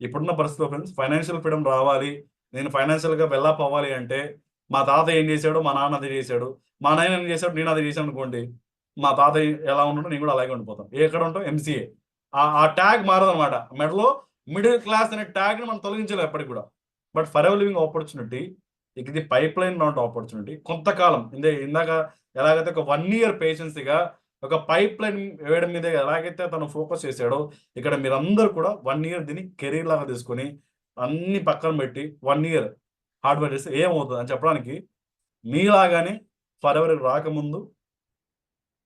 ఇప్పుడున్న పరిస్థితిలో friends financial freedom రావాలి. నేను ఫైనాన్షియల్గా వెళ్ళప్ అవ్వాలి అంటే మా తాత ఏం చేశాడు? మా నాన్న అది చేశాడు. మా నాయన ఏం చేశాడు? నేను అది చేశాను అనుకోండి. మా తాత ఎలా ఉన్నాడో నేను కూడా అలాగే ఉండిపోతాను. ఎక్కడ ఉంటాం ఎంసీఏ ఆ ట్యాగ్ మారదనమాట మెడలో మిడిల్ క్లాస్ అనే ట్యాగ్ని మనం తొలగించలేము ఎప్పటికి కూడా. But for ever living opportunity ఇక ఇది పైప్ లైన్ నాట్ ఆపర్చునిటీ కొంతకాలం ఇందే ఇందాక ఎలాగైతే ఒక వన్ ఇయర్ పేషెన్సీగా ఒక పైప్ లైన్ వేయడం మీద ఎలాగైతే తను ఫోకస్ చేశాడో ఇక్కడ మీరందరూ కూడా వన్ ఇయర్ దీన్ని కెరీర్ లాగా తీసుకొని అన్ని పక్కన పెట్టి వన్ ఇయర్ హార్డ్వేర్ చేస్తే ఏమవుతుంది అని చెప్పడానికి మీలాగానే ఫర్ రాకముందు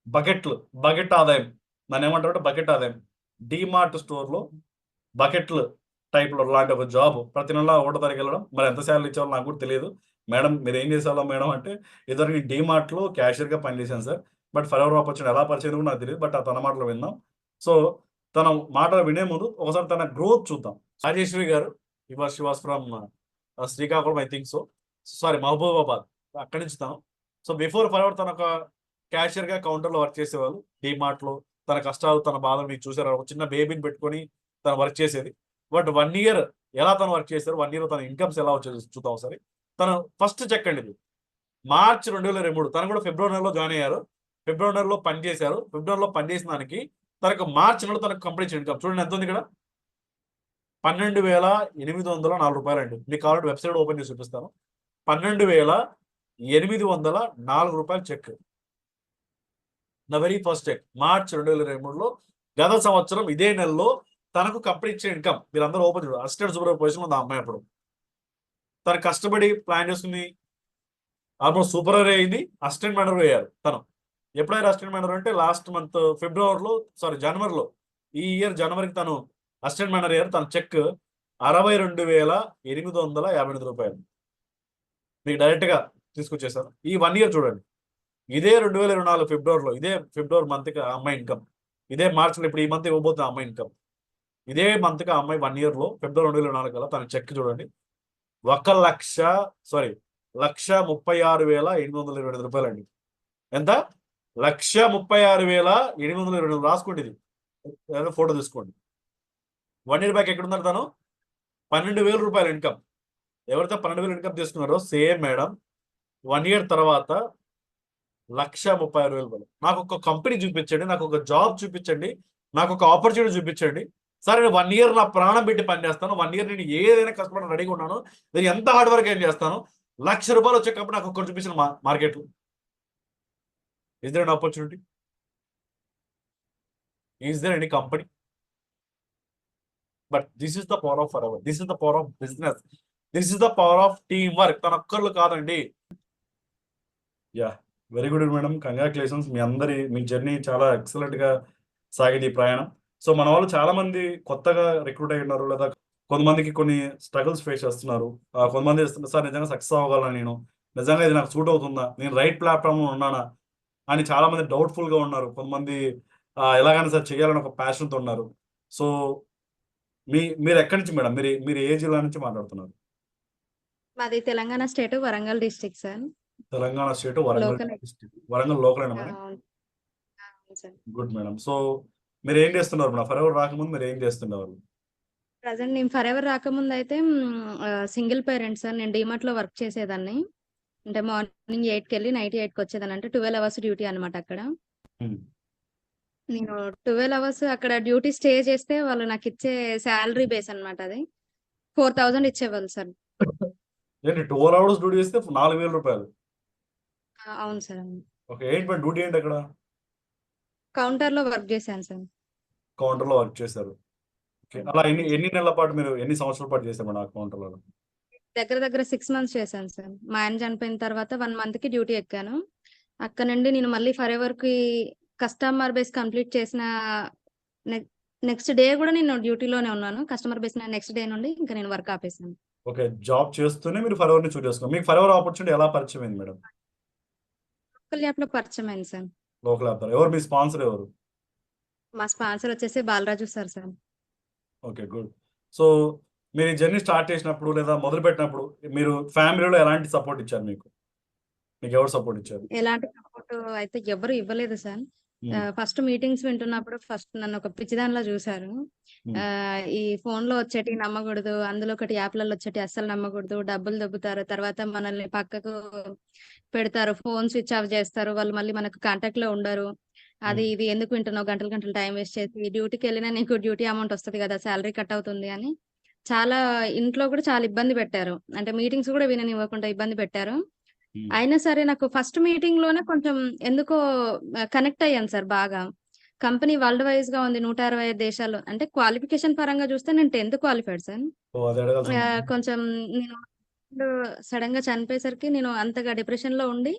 బకెట్లు బకెట్ ఆదాయం నన్ను ఏమంటారు అంటే బకెట్ ఆదాయం. డిమార్ట్ స్టోర్లో బకెట్లు టైప్లో లాంటి ఒక జాబ్ ప్రతి నెల ఒకటో తారీఖు వెళ్ళడం. మరి ఎంత శాలరీ ఇచ్చేవాళ్ళు నాకు కూడా తెలియదు. మేడం మీరు ఏం చేసేవాళ్ళం మేడం అంటే ఇద్దరు నేను డిమార్ట్లో క్యాషియర్గా పనిచేశాను sir. But Forever opportunity ఎలా పరిచయం కూడా నాకు తెలియదు బట్ ఆ తన మాటలు విందాం. సో తన మాటలు వినే ముందు ఒకసారి తన గ్రోత్ చూద్దాం. రాజేశ్వరి గారు ఇవాళ she was from Srikakulam I think so. Sorry Mahabubabad అక్కడి నుంచి తను. సో బిఫోర్ ఫర్ అవర్ తన ఒక క్యాషియర్గా కౌంటర్లో వర్క్ చేసేవాళ్ళు. లో తన కష్టాలు తన బాధలు మీకు చూసారు ఒక చిన్న బేబీని పెట్టుకొని తను వర్క్ చేసేది. బట్ వన్ ఇయర్ ఎలా తను వర్క్ చేశారు వన్ ఇయర్ తన ఇన్కమ్స్ ఎలా వచ్చేది చూద్దాం ఒకసారి. తను ఫస్ట్ చెక్కండి ఇది. మార్చ్ రెండు వేల ఇరవై మూడు తను కూడా ఫిబ్రవరి నెలలో జాయిన్ అయ్యారు. ఫిబ్రవరి పనిచేశారు పని ఫిబ్రవరిలో పనిచేసిన దానికి తనకు మార్చి నెలలో తనకు కంప్లీట్ ఇన్కమ్ చూడండి ఎంత ఉంది ఇక్కడ? పన్నెండు వేల ఎనిమిది వందల నాలుగు రూపాయలు అండి మీకు కావాలంటే వెబ్సైట్ ఓపెన్ చేసి చూపిస్తాను. పన్నెండు వేల ఎనిమిది వందల నాలుగు రూపాయలు cheque the very first cheque March రెండు వేల ఇరవై మూడులో గత సంవత్సరం ఇదే నెలలో తనకు కంపెనీ ఇచ్చే ఇన్కమ్ మీరందరూ ఓపెన్ చూడాలి అసిస్టెంట్ సూపర్ పొజిషన్ ఉంది అమ్మాయి అప్పుడు. తను కష్టపడి ప్లాన్ చేసుకుని ఆల్మోస్ట్ సూపర్ అయింది అసిస్టెంట్ మేనేజర్ అయ్యారు తను. ఎప్పుడైనా అసిస్టెంట్ మేనేజర్ అంటే లాస్ట్ మంత్ ఫిబ్రవరిలో సారీ జనవరిలో ఈ ఇయర్ జనవరికి తను అసిస్టెంట్ మేనేజర్ ఇయర్ తన చెక్ అరవై రెండు వేల ఎనిమిది వందల యాభై ఎనిమిది రూపాయలు. మీకు డైరెక్ట్గా తీసుకొచ్చేసాను. ఈ వన్ ఇయర్ చూడండి. ఇదే రెండు వేల ఇరవై నాలుగు ఫిబ్రవరిలో ఇదే ఫిబ్రవరి మంత్కి ఆ అమ్మాయి ఇన్కమ్. ఇదే మార్చిలో ఇప్పుడు ఈ మంత్ ఇవ్వబోతున్న అమ్మాయి ఇన్కమ్. ఇదే మంత్కి ఆ అమ్మాయి వన్ ఇయర్లో ఫిబ్రవరి రెండు వేల ఇరవై నాలుగు కల్లా తన చెక్ చూడండి. ఒక లక్ష సారీ లక్ష ముప్పై ఆరు వేల ఎనిమిది వందల ఇరవై ఐదు రూపాయలు అండి ఎంత? లక్ష ముప్పై ఆరు వేల ఎనిమిది వందల ఇరవై రాసుకోండి ఇది. ఫోటో తీసుకోండి. వన్ ఇయర్ బ్యాక్ ఎక్కడ ఉన్నారు తను? పన్నెండు వేల రూపాయల ఇన్కమ్. ఎవరైతే పన్నెండు వేలు ఇన్కమ్ తీసుకున్నారో? Same madam. వన్ ఇయర్ తర్వాత లక్ష ముప్పై ఆరు వేలు రూపాయలు. నాకు ఒక కంపెనీ చూపించండి నాకు ఒక జాబ్ చూపించండి నాకు ఒక ఆపర్చునిటీ చూపించండి. సరే నేను వన్ ఇయర్ నా ప్రాణం పెట్టి పనిచేస్తాను. వన్ ఇయర్ నేను ఏదైనా కష్టపడి రెడీగా ఉన్నాను. నేను ఎంత హార్డ్ వర్క్ ఏం చేస్తాను? లక్ష రూపాయలు వచ్చే కంపెనీ నాకు ఒక్కరు చూపించిన మార్కెట్లో. Is there an opportunity is there any company but this is the power of Forever this is the power of business this is the power of teamwork తన ఒక్కర్లు కాదండి. Yeah very good madam congratulations మీ అందరి మీ journey చాలా ఎక్సలెంట్గా సాగింది ఈ ప్రయాణం. సో మన వాళ్ళు చాలా మంది కొత్తగా రిక్రూట్ అయి ఉన్నారు లేదా కొంతమందికి కొన్ని స్ట్రగుల్స్ ఫేస్ చేస్తున్నారు. కొంతమంది సార్ నిజంగా సక్సెస్ అవ్వగలను నేను? నిజంగా ఇది నాకు సూట్ అవుతుందా? నేను రైట్ ప్లాట్ఫామ్ ఉన్నానా? అని చాలా మంది డౌట్ఫుల్గా ఉన్నారు. కొంతమంది ఎలాగైనా సార్ చేయాలని ఒక passion తో ఉన్నారు. సో మీ మీరు ఎక్కడి నుంచి మేడం? మీరు మీరు ఏ జిల్లా నుంచి మాట్లాడుతున్నారు? మాది Telangana state Warangal district sir. Telangana state Warangal. District. Warangal local good madam. So మీరు ఏం చేస్తున్నారు మేడం? ఫర్ ఎవర్ రాకముందు మీరు ఏం చేస్తున్నారు? ప్రజెంట్ నేను ఫర్ ఎవర్ రాకముందు అయితే సింగిల్ పేరెంట్ సార్. నేను డిమార్ట్లో వర్క్ చేసేదాన్ని. అంటే మార్నింగ్ ఎయిట్కి వెళ్ళి నైట్ ఎయిట్కి వచ్చేదాన్ని అంటే ట్వెల్వ్ అవర్స్ డ్యూటీ అనమాట అక్కడ. నేను ట్వెల్వ్ అవర్స్ అక్కడ డ్యూటీ స్టే చేస్తే వాళ్ళు నాకు ఇచ్చే శాలరీ బేస్ అన్నమాట అది. ఫోర్ థౌజండ్ ఇచ్చేవాళ్ళు సార్. ఏంటి ట్వెల్వ్ అవర్స్ డ్యూటీ చేస్తే నాలుగు వేల రూపాయలు? అవును సార్ ఓకే ఏంటి మేడం డ్యూటీ ఏంటి అక్కడ? కౌంటర్లో వర్క్ చేశాను సార్. కౌంటర్లో వర్క్ చేశారు. అలా ఎన్ని ఎన్ని నెలల పాటు మీరు ఎన్ని సంవత్సరాల పాటు చేశారు మేడం ఆ కౌంటర్లో దగ్గర దగ్గర సిక్స్ మంత్స్ చేశాను సార్ మా ఆయన చనిపోయిన తర్వాత వన్ మంత్కి డ్యూటీ ఎక్కాను. అక్కడ నుండి నేను మళ్ళీ ఫర్ ఎవర్కి కస్టమర్ బేస్ కంప్లీట్ చేసిన నెక్స్ట్ డే కూడా నేను డ్యూటీలోనే ఉన్నాను. కస్టమర్ బేస్ నెక్స్ట్ డే నుండి ఇంకా నేను వర్క్ ఆపేసాను ఓకే జాబ్ చేస్తూనే మీరు ఫర్ ఎవర్ని చూస్ చేసుకోండి మీకు ఫర్ ఎవర్ ఆపర్చునిటీ ఎలా పరిచయం అయింది మేడం? లోకల్ యాప్లో పరిచయం అయింది సార్ లోకల్ యాప్ ఎవరు మీ స్పాన్సర్ ఎవరు? మా స్పాన్సర్ వచ్చేసి Balaraju sir sir okay good. So మీరు ఈ జర్నీ స్టార్ట్ చేసినప్పుడు లేదా మొదలు పెట్టినప్పుడు మీరు ఫ్యామిలీలో ఎలాంటి సపోర్ట్ ఇచ్చారు మీకు మీకు ఎవరు సపోర్ట్ ఇచ్చారు ఎలాంటి సపోర్ట్ అయితే ఎవరు ఇవ్వలేదు సార్. ఫస్ట్ మీటింగ్స్ వింటున్నప్పుడు ఫస్ట్ నన్ను ఒక పిచ్చిదానిలా. ఆహ్, ఈ ఫోన్‌లో వచ్చేటివి నమ్మకూడదు. అందులో ఒకటి యాప్‌లలో వచ్చేటివి అస్సలు నమ్మకూడదు. డబ్బులు దొబ్బుతారు. తర్వాత మనల్ని పక్కకు పెడతారు. ఫోన్ స్విచ్ ఆఫ్ చేస్తారు. వాళ్ళు మళ్ళీ మనకు కాంటాక్ట్‌లో ఉండరు. అది. ఇది ఎందుకు వింటున్నావు గంటలు గంటలు టైం వేస్ట్ చేసి డ్యూటీకెళ్ళినా నీకు డ్యూటీ అమౌంట్ వస్తది కదా! సాలరీ కట్ అవుతుంది అని చాలా ఇంట్లో కూడా చాలా ఇబ్బంది పెట్టారు. అంటే మీటింగ్స్ కూడా విననివ్వకుండా ఇబ్బంది పెట్టారు. హ్మ్. అయినా సరే నాకు ఫస్ట్ మీటింగ్‌లోనే కొంచెం ఎందుకో కనెక్ట్ అయ్యాను సార్ బాగా. కంపెనీ వరల్డ్ వైస్‌గా ఉంది. 125 దేశాల్లో అంటే క్వాలిఫికేషన్ పరంగా చూస్తే నేను 10థ్ క్వాలిఫైడ్ సార్. కొంచెం నేను సడెన్‌గా చనిపోయేసరికి నేను అంతగా డిప్రెషన్‌లో ఉండి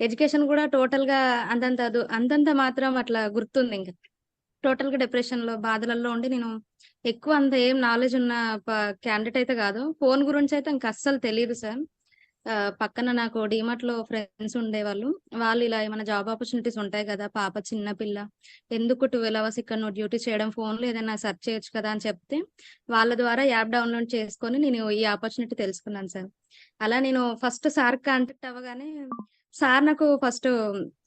ఎడ్యుకేషన్ కూడా టోటల్‌గా అంతంత దు అంతంత మాత్రం అట్లా గుర్తుందింక. టోటల్‌గా డిప్రెషన్‌లో బాధలలో ఉండి నేను ఎక్కువ అంత ఏం నాలెడ్జ్ ఉన్న క్యాండిడేట్ అయితే కాదు. ఫోన్ గురించి అయితే ఇంకా అస్సలు తెలియదు సార్. పక్కన నాకు డీమార్ట్‌లో ఫ్రెండ్స్ ఉండేవాళ్ళు. వాళ్ళు ఇలా ఏమైనా జాబ్ ఆపర్చునిటీస్ ఉంటాయి కదా! పాప చిన్న పిల్ల. ఎందుకు 12 అవర్స్ ఇక్కడ నువ్వు డ్యూటీ చేయడం ఫోన్‌లో ఏదైనా సెర్చ్ చేయొచ్చు కదా! అని చెప్తే వాళ్ళ ద్వారా యాప్ డౌన్‌లోడ్ చేసుకొని నేను ఈ ఆపర్చునిటీ తెలుసుకున్నాను సార్. అలా నేను ఫస్ట్ సార్ కాంటాక్ట్ అవ్వగానే సార్ నాకు ఫస్ట్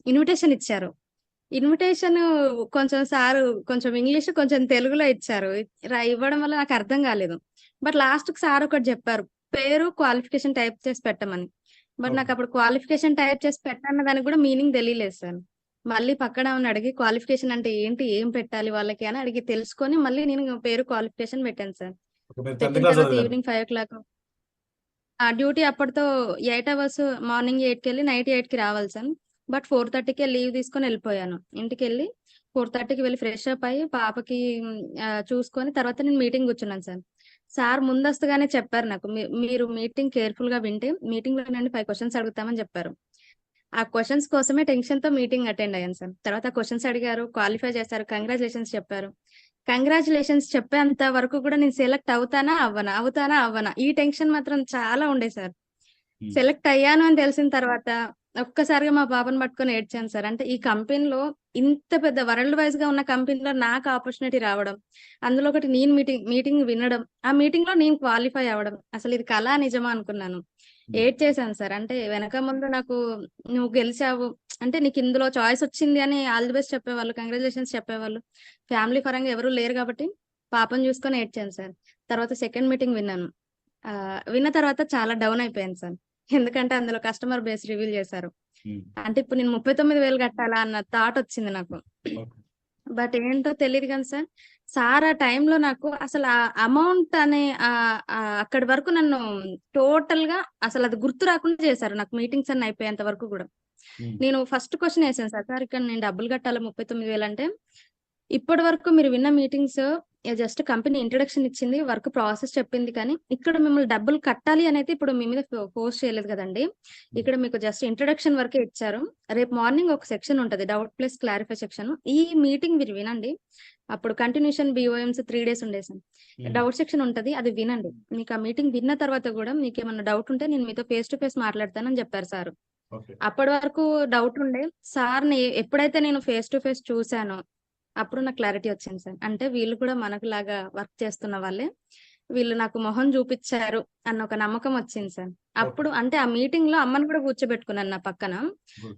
ఇన్విటేషన్ ఇచ్చారు. ఇన్విటేషన్ కొంచెం సారు కొంచెం ఇంగ్లీష్, కొంచెం తెలుగులో ఇచ్చారు. ఇవ్వడం వల్ల నాకు అర్థం కాలేదు. బట్ లాస్ట్‌కి సార్ ఒకటి చెప్పారు. పేరు, క్వాలిఫికేషన్ టైప్ చేసి పెట్టమని. But okay. నాకప్పుడు క్వాలిఫికేషన్ టైప్ చేసి పెట్టన్న దానికి కూడా మీనింగ్ తెలియలేదు సార్. మళ్ళీ పక్కన ఆమెని అడిగి క్వాలిఫికేషన్ అంటే ఏంటి? ఏం పెట్టాలి వాళ్ళకి అని అడిగి తెలుసుకొని మళ్ళీ నేను పేరు క్వాలిఫికేషన్ పెట్టాను సార్. ఓకే. మీరు 10థ్ పెట్టిన క్లాస్ తర్వాత చదివారు. ఈవినింగ్ 5:00 ఆ! డ్యూటీ అప్పటితో 8 అవర్స్ మార్నింగ్ 8కెళ్ళి నైట్ 8కి రావాలి సార్. బట్ 4:30కే లీవ్ తీసుకొని ఎళ్ళిపోయాను. ఇంటికెళ్ళి 4:30కి వెళ్ళి ఫ్రెష్ అప్ అయ్యి పాపకి చూసుకొని తర్వాత నేను మీటింగ్ కూర్చున్నాను సార్. సార్ ముందస్తుగానే చెప్పారు నాకు. మీరు మీటింగ్ కేర్‌ఫుల్‌గా వింటే మీటింగ్‌లో నుండి 5 క్వెషన్స్ అడుగుతామని చెప్పారు. ఆ క్వెషన్స్ కోసమే టెన్షన్‌తో మీటింగ్ అటెండ్ అయ్యాను సార్. తర్వాత క్వెషన్స్ అడిగారు. క్వాలిఫై చేశారు. కంగ్రాచ్యులేషన్స్ చెప్పారు. కంగ్రాచ్యులేషన్స్ చెప్పేంత వరకు కూడా నేను సెలెక్ట్ అవుతానా? అవ్వనా? అవుతానా? అవ్వనా? ఈ టెన్షన్ మాత్రం చాలా ఉండే సార్. సెలెక్ట్ అయ్యాను అని తెలిసిన తర్వాత ఒక్కసారిగా మా పాపను పట్టుకొని ఏడ్చాను సార్. అంటే ఈ కంపెనీలో ఇంత పెద్ద వరల్డ్ వైస్‌గా ఉన్న కంపెనీలో నాకు ఆపర్చునిటీ రావడం. అందులో ఒకటి నేను మీటింగ్ మీటింగ్ వినడం. ఆ మీటింగ్‌లో నేను క్వాలిఫై అవ్వడం. అసలు ఇది కలా నిజమా అనుకున్నాను. హ్మ్. ఏడ్చేసాను సార్. అంటే వెనక ముందు నాకు నువ్వు గెలిచావు. అంటే నీకు ఇందులో చాయిస్ వచ్చింది అని ఆల్ ది బెస్ట్ చెప్పేవాళ్ళు. కంగ్రాచ్యులేషన్స్ చెప్పేవాళ్ళు. ఫ్యామిలీ పరంగా ఎవరు లేరు కాబట్టి పాపను చూసుకొని ఏడ్చాను సార్. తర్వాత సెకండ్ మీటింగ్ విన్నాను. విన్న తర్వాత చాలా డౌన్ అయిపోయాను సార్. ఎందుకంటే అందులో కస్టమర్ బేస్ రివీల్ చేశారు. అంటే ఇప్పుడు నేను 39,000 కట్టాలా అన్న థాట్ వచ్చింది నాకు. బట్ ఏంటో తెలీదు గాని సార్. సార్ ఆ టైంలో నాకు అసలు ఆ అమౌంట్ అనే అక్కడి వరకు నన్ను టోటల్‌గా అసలు అది గుర్తు రాకుండా చేశారు. నాకు మీటింగ్స్ అన్నీ అయిపోయేంత వరకు కూడా. నేను ఫస్ట్ క్వెషన్ ఏసాను సార్. సార్ ఇక్కడ నేను డబ్బులు కట్టాలా 39,000 అంటే ఇప్పటి వరకు మీరు విన్న మీటింగ్స్ జస్ట్ కంపెనీ ఇంట్రడక్షన్ ఇచ్చింది. వర్క్ ప్రాసెస్ చెప్పింది కానీ ఇక్కడ మిమ్మల్ని డబ్బులు కట్టాలి అనైతే ఇప్పుడు మీ మీద ఫోర్స్ చేయలేదు కదండీ! ఇక్కడ మీకు జస్ట్ ఇంట్రడక్షన్ వరకే ఇచ్చారు. రేపు మార్నింగ్ ఒక సెక్షన్ ఉంటది. Doubt plus clarify section. ఈ మీటింగ్ మీరు వినండి. అప్పుడు కంటిన్యూషన్ బీఓఎమ్స్ 3 డేస్ ఉండే సార్. హ్మ్. డౌట్ సెక్షన్ ఉంటది. అది వినండి. మీకు ఆ మీటింగ్ విన్న తర్వాత కూడా మీకేమన్నా డౌట్ ఉంటే నేను మీతో ఫేస్ టు ఫేస్ మాట్లాడతానని చెప్పారు సారు. అప్పటి వరకు డౌట్ ఉండే. సార్‌ని ఎప్పుడైతే నేను ఫేస్ టు ఫేస్ చూసానో అప్పుడు నాకు క్లారిటీ వచ్చింది సార్. అంటే వీళ్ళు కూడా మనకులాగా వర్క్ చేస్తున్న వాళ్ళే. వీళ్ళు నాకు మొహం చూపిచ్చారు అన్న ఒక నమ్మకం వచ్చింది సార్. అప్పుడు అంటే ఆ మీటింగ్‌లో అమ్మని కూడా కూర్చోబెట్టుకున్నాను నా పక్కన.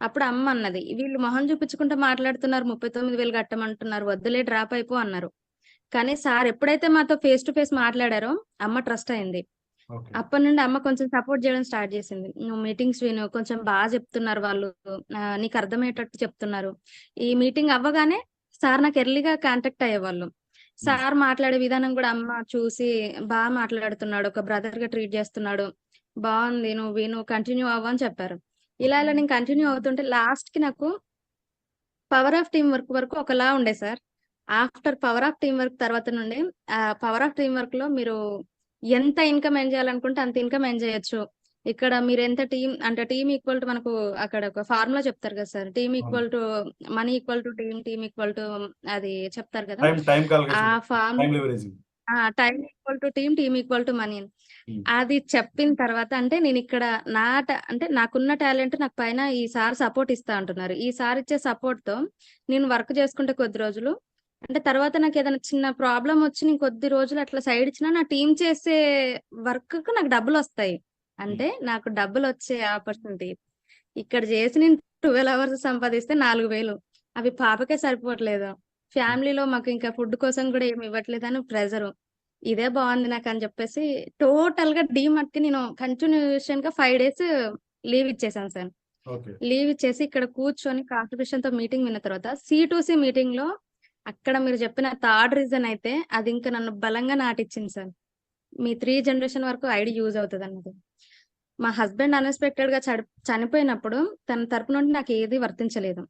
అప్పుడు అమ్మ అన్నది, "వీళ్ళు మొహం చూపించకుండా మాట్లాడుతున్నారు. 39,000 కట్టమంటున్నారు. వద్దులే డ్రాప్ అయిపో" అన్నారు. కానీ సార్ ఎప్పుడైతే మాతో ఫేస్ టు ఫేస్ మాట్లాడారో అమ్మ ట్రస్ట్ అయింది. అప్పటి నుండి అమ్మ కొంచెం సపోర్ట్ చేయడం స్టార్ట్ చేసింది. "నువ్వు మీటింగ్స్ విను. కొంచెం బా చెప్తున్నారు వాళ్ళు. నీకు అర్థమయ్యేటట్టు చెప్తున్నారు." ఈ మీటింగ్ అవ్వగానే సార్ నాకు ఎర్లీగా కాంటాక్ట్ అయ్యేవాళ్ళు. సార్ మాట్లాడే విధానం కూడా అమ్మ చూసి బా మాట్లాడుతున్నాడు. ఒక బ్రదర్‌గా ట్రీట్ చేస్తున్నాడు. బావుంది. నువ్వు విను. కంటిన్యూ అవ్వు అని చెప్పారు. ఇలా ఇలా నేను కంటిన్యూ అవుతుంటే లాస్ట్‌కి నాకు పవర్ ఆఫ్ టీమ్ వర్క్ వరకు ఒకలా ఉండే sir. After power of teamwork తర్వాత నుండి పవర్ ఆఫ్ టీమ్ వర్క్‌లో మీరు ఎంత ఇన్‌కమ్ ఎర్న్ చేయాలనుకుంటే అంత ఇన్‌కమ్ ఎర్న్ చేయొచ్చు. ఇక్కడ మీరెంత టీమ్ అంటే టీమ్ ఈక్వల్ టు మనకు అక్కడ ఒక ఫార్ములా చెప్తారు కదా sir. Team. Equal to money equal to team, team equal to అది చెప్తారు కదా! ఆ. Form! Time equal to team, team equal to money. అది చెప్పిన తర్వాత అంటే నేనిక్కడ నా ట అంటే నాకున్న టాలెంట్ నాకు పైన ఈ సార్ సపోర్ట్ ఇస్తా అంటున్నారు. ఈ సార్ ఇచ్చే సపోర్ట్‌తో నేను వర్క్ చేసుకుంటే కొద్ది రోజులు అంటే తర్వాత నాకేదైనా చిన్న ప్రాబ్లమ్ వచ్చి నేను కొద్ది రోజులు అట్లా సైడ్ ఇచ్చినా నా టీమ్ చేసే వర్క్‌కి నాకు డబ్బులొస్తాయి. హ్మ్. అంటే నాకు డబ్బులొచ్చే ఆపర్చునిటీ. ఇక్కడ చేసి నేను 12 అవర్స్ సంపాదిస్తే 4000 అవి పాపకే సరిపోవట్లేదు. ఫ్యామిలీలో మాకు ఇంకా ఫుడ్ కోసం కూడా ఏమి ఇవ్వట్లేదని ప్రెషరు. ఇదే బావుంది నాకని చెప్పేసి టోటల్‌గా డీమార్ట్‌కి నేను కంటిన్యూషన్‌గా 5 డేస్ లీవ్ ఇచ్చేసాను సార్. లీవ్ ఇచ్చేసి ఇక్కడ కూర్చొని కాన్స్టిట్యూషన్‌తో మీటింగ్ విన్న తర్వాత సి-టు-సి మీటింగ్‌లో అక్కడ మీరు చెప్పిన థర్డ్ రీజన్ అయితే అది ఇంకా నన్ను బలంగా నాటిచ్చింది సార్. మీ 3 జనరేషన్ వరకు ఐడీ యూజ్ అవుతదన్నది. మా హస్బెండ్ అన్‌ఎక్స్‌పెక్టెడ్‌గా చడి చనిపోయినప్పుడు తన తరపు నుండి నాకు ఏది వర్తించలేదు.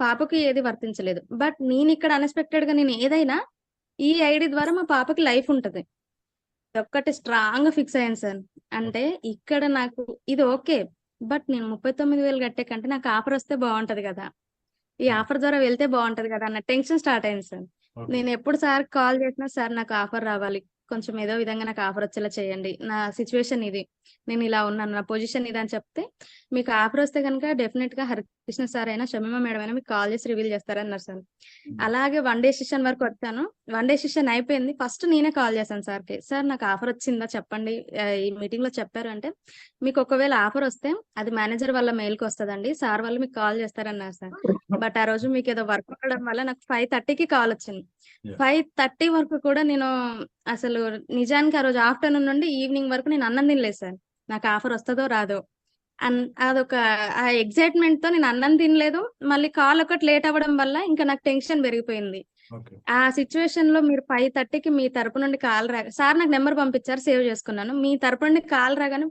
పాపకి ఏది వర్తించలేదు. బట్ నేనిక్కడ అన్‌ఎక్స్‌పెక్టెడ్‌గా నేను ఏదైనా ఈ ఐడీ ద్వారా మా పాపకి లైఫ్ ఉంటది. ఇదొక్కటి స్ట్రాంగ్‌గా ఫిక్స్ అయ్యాను సార్. అంటే ఇక్కడ నాకు ఇది ఓకే. బట్ నేను 39,000 కట్టే కంటే నాకు ఆఫర్ వస్తే బావుంటది గదా! ఈ హ్మ్. ఆఫర్ ద్వారా వెళ్తే బావుంటది గదా! అన్న టెన్షన్ స్టార్ట్ అయింది సార్. నేను ఎప్పుడు సార్‌కి కాల్ చేసినా సార్ నాకు ఆఫర్ రావాలి. కొంచెం ఏదో విధంగా నాకు ఆఫర్ వచ్చేలా చేయండి. నా సిట్యుయేషన్ ఇది. నేను ఇలా ఉన్నాను. నా పొజిషన్ ఇది అని చెప్తే మీకు ఆఫర్ వస్తే గనుక డెఫినిట్‌గా హరికృష్ణ సార్ అయినా, షమీమా మేడం అయినా మీకు కాల్ చేసి రివీల్ చేస్తారన్నారు సార్. హ్మ్. అలాగే వన్ డే సెషన్ వరకు వచ్చాను. వన్ డే సెషన్ అయిపోయింది. ఫస్ట్ నేనే కాల్ చేశాను సార్‌కి. సార్ నాకు ఆఫర్ వచ్చిందా చెప్పండి. ఈ మీటింగ్‌లో చెప్పారు అంటే, మీకు ఒకవేళ ఆఫర్ వస్తే అది మేనేజర్ వాళ్ళ మెయిల్‌కి వస్తదండి. సార్ వాళ్ళు మీకు కాల్ చేస్తారన్నారు సార్. బట్ ఆ రోజు మీకేదో వర్క్ ఉండడం వల్ల నాకు 5:30కి కాల్ వచ్చింది. యాహ్! 5:30 వరకు కూడా నేను అసలు నిజానికి ఆ రోజు ఆఫ్టర్‌నూన్ నుండి ఈవినింగ్ వరకు నేను అన్నం తినలేదు సార్. నాకు ఆఫర్ వస్తదో రాదో. అన్ అదొక ఆ ఎక్సైట్‌మెంట్‌తో నేను అన్నం తినలేదు. మళ్ళీ కాల్ ఒకటి లేట్ అవ్వడం వల్ల ఇంకా నాకు టెన్షన్ పెరిగిపోయింది. ఆ సిట్యుయేషన్‌లో మీరు 5:30కి మీ తరపు నుండి కాల్ రా సార్ నాకు నంబర్ పంపించారు. సేవ్ చేసుకున్నాను. మీ తరపు నుండి కాల్ రాగానే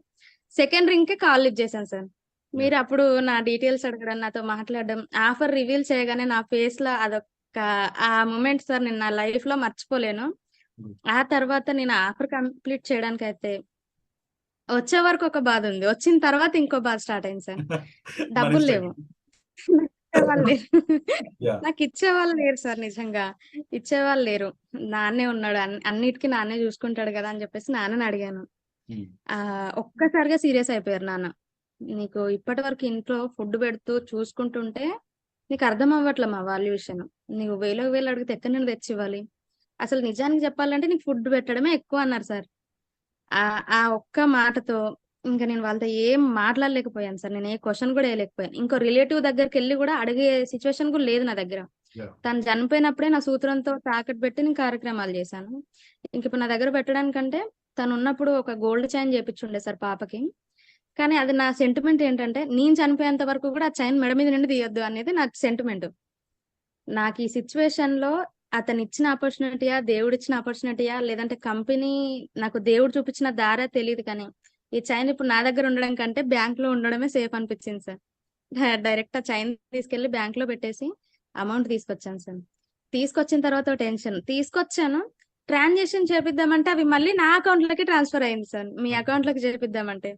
సెకండ్ రింగ్‌కే కాల్ లిఫ్ట్ చేశాను సార్. మీరు అప్పుడు నా డీటెయిల్స్ అడగడం, నాతో మాట్లాడడం, ఆఫర్ రివీల్ చేయగానే నా ఫేస్‌లో అదొక ఆ మొమెంట్ సార్ నేను నా లైఫ్‌లో మర్చిపోలేను. హ్మ్. ఆ తర్వాత నేను ఆఫర్ కంప్లీట్ చేయడానికైతే వచ్చే వరకు ఒక బాధ ఉంది. వచ్చిన తర్వాత ఇంకో బాధ స్టార్ట్ అయింది సార్. డబ్బులు లేవు. స్ట్రగుల్. నాకిచ్చేవాళ్ళు లేరు. సార్ నిజంగా. ఇచ్చేవాళ్ళు లేరు. నాన్నే ఉన్నాడు. అన్ అన్నిటికి నాన్నే చూసుకుంటాడు గదా! అని చెప్పేసి నాన్నని అడిగాను. హ్మ్. ఆహ్, ఒక్కసారిగా సీరియస్ అయిపోయారు నాన్న. నీకు ఇప్పటివరకు ఇంట్లో ఫుడ్ పెడుతూ చూసుకుంటుంటే నీకు అర్థం అవ్వట్లే మా వాల్యుయేషన్. నువ్వు వేలకు వేలు అడిగితే ఎక్కడి నుండి తెచ్చివ్వాలి? అసలు నిజానికి చెప్పాలంటే నీకు ఫుడ్ పెట్టడమే ఎక్కువ అన్నారు సార్. ఆహ్, ఆ ఒక్క మాటతో ఇంక నేను వాళ్ళతో ఏం మాట్లాడలేకపోయాను సార్. నేను ఏ క్వెషన్ కూడా ఎయలేకపోయాను. ఇంకో రిలేటివ్ దగ్గరికెళ్ళి కూడా అడిగే సిట్యుయేషన్ కూడా లేదు నా దగ్గర. తను చనిపోయినప్పుడే నా సూత్రంతో తాకట్టు పెట్టి నేను కార్యక్రమాలు చేశాను. ఇంకిప్పుడు నా దగ్గర పెట్టడానికంటే తనున్నప్పుడు ఒక గోల్డ్ చైన్ చేపిచ్చుండే సార్ పాపకి. కానీ అది నా సెంటిమెంట్ ఏంటంటే నేను చనిపోయేంత వరకు కూడా ఆ చైన్ మెడ మీద నుండి తీయొద్దు అనేది నా సెంటిమెంట్. నాకు ఈ సిట్యుయేషన్‌లో అతనిచ్చిన ఆపర్చునిటీయా, దేవుడిచ్చిన ఆపర్చునిటీయా, లేదంటే కంపెనీ నాకు దేవుడు చూపించిన దారా తెలీదు కానీ, ఈ చైన్ ఇప్పుడు నా దగ్గర ఉండడం కంటే బ్యాంక్‌లో ఉండడమే సేఫ్ అనిపించింది సార్. డైరెక్ట్ ఆ చైన్ తీసుకెళ్ళి బ్యాంక్‌లో పెట్టేసి అమౌంట్ తీసుకొచ్చాను సార్. తీసుకొచ్చిన తర్వాత టెన్షన్. తీసుకొచ్చాను. ట్రాన్సాక్షన్ చేపిద్దామంటే అవి మళ్ళీ నా అకౌంట్‌లోకి ట్రాన్స్‌ఫర్ అయింది సార్. మీ ఓకే. అకౌంట్‌లోకి చేపిద్దామంటే.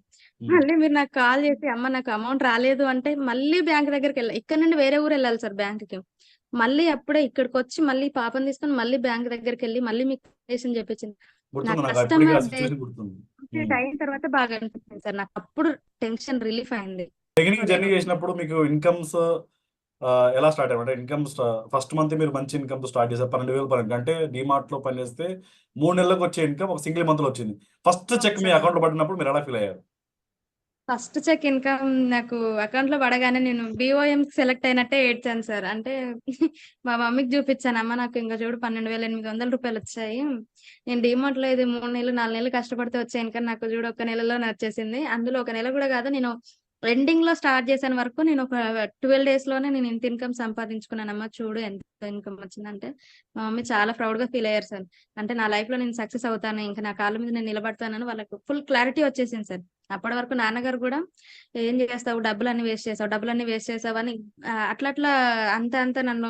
హ్మ్. మళ్ళీ మీరు నాకు కాల్ చేసి అమ్మ నాకు అమౌంట్ రాలేదు అంటే మళ్ళీ బ్యాంక్ దగ్గరికెళ్ళా. ఇక్కడి నుండి వేరే ఊరెళ్ళాలి సార్ బ్యాంక్‌కి. మళ్ళీ అప్పుడే ఇక్కడికొచ్చి మళ్ళీ పాపని తీసుకొని మళ్ళీ బ్యాంక్ దగ్గరికెళ్ళి మళ్ళీ మీకు ట్రాన్సాక్షన్ చేపిచ్చింది. నా గుర్తుంది నాకు ఇప్పటికి ఆ కస్టమర్ సిట్యుయేషన్ గుర్తుంది. కంప్లీట్ హ్మ్. అయిన తర్వాత బాగా అనిపించింది సార్. నాకప్పుడు టెన్షన్ రిలీఫ్ అయింది. బిగినింగ్ జర్నీ చేసినప్పుడు మీకు ఇన్‌కమ్స్ ఎలా స్టార్ట్ అయ్యాయి? అంటే ఇన్‌కమ్ స్టా ఫస్ట్ మంత్ మీరు మంచి ఇన్‌కమ్‌తో స్టార్ట్ చేశారు. 12,000 పర్ అంటే డీమార్ట్‌లో పనిచేస్తే 3 నెలలకు వచ్చే ఇన్‌కమ్ ఒక సింగిల్ మంత్‌లో వచ్చింది. ఫస్ట్ చెక్ మీ సార్. అకౌంట్‌లో పడినప్పుడు మీరు ఎలా ఫీల్ అయ్యారు? ఫస్ట్ చెక్ ఇన్‌కమ్ నాకు అకౌంట్లో పడగానే నేను బిఓఎం సెలెక్ట్ అయినట్టే ఏడ్చాను సార్. అంటే మా మమ్మీకి చూపించాను. అమ్మ నాకు ఇంకా చూడు పన్నెండు వేల ఎనిమిది వందల రూపాయలు వచ్చాయి. నేను డీమార్ట్‌లో ఇది మూడు నెలలు, నాలుగు నెలలు కష్టపడితే వచ్చాయి ఇంకా నాకు చూడు ఒక నెలలో వచ్చేసింది. అందులో ఒక నెల కూడా కాదు నేను ఎండింగ్‌లో స్టార్ట్ చేశాను వరకు నేను ఒక ట్వల్వ్ డేస్లోనే నేను ఇంత ఇన్‌కమ్ సంపాదించుకున్నానమ్మా చూడు ఎంత ఇన్‌కమ్ వచ్చిందంటే, మా మమ్మీ చాలా ప్రౌడ్గా ఫీల్ అయ్యారు సార్. అంటే నా లైఫ్లో నేను సక్సెస్ అవుతాను. ఇంకా నా కాళ్ళ మీద నేను నిలబడతానని వాళ్ళకి ఫుల్ క్లారిటీ వచ్చేసింది సార్. అప్పటి వరకు నాన్నగారు కూడా ఏం చేస్తావు డబ్బులన్నీ వేస్ట్ చేసావు, డబ్బులన్నీ వేస్ట్ చేసావు అని అట్లా అట్లా అంత అంత నన్ను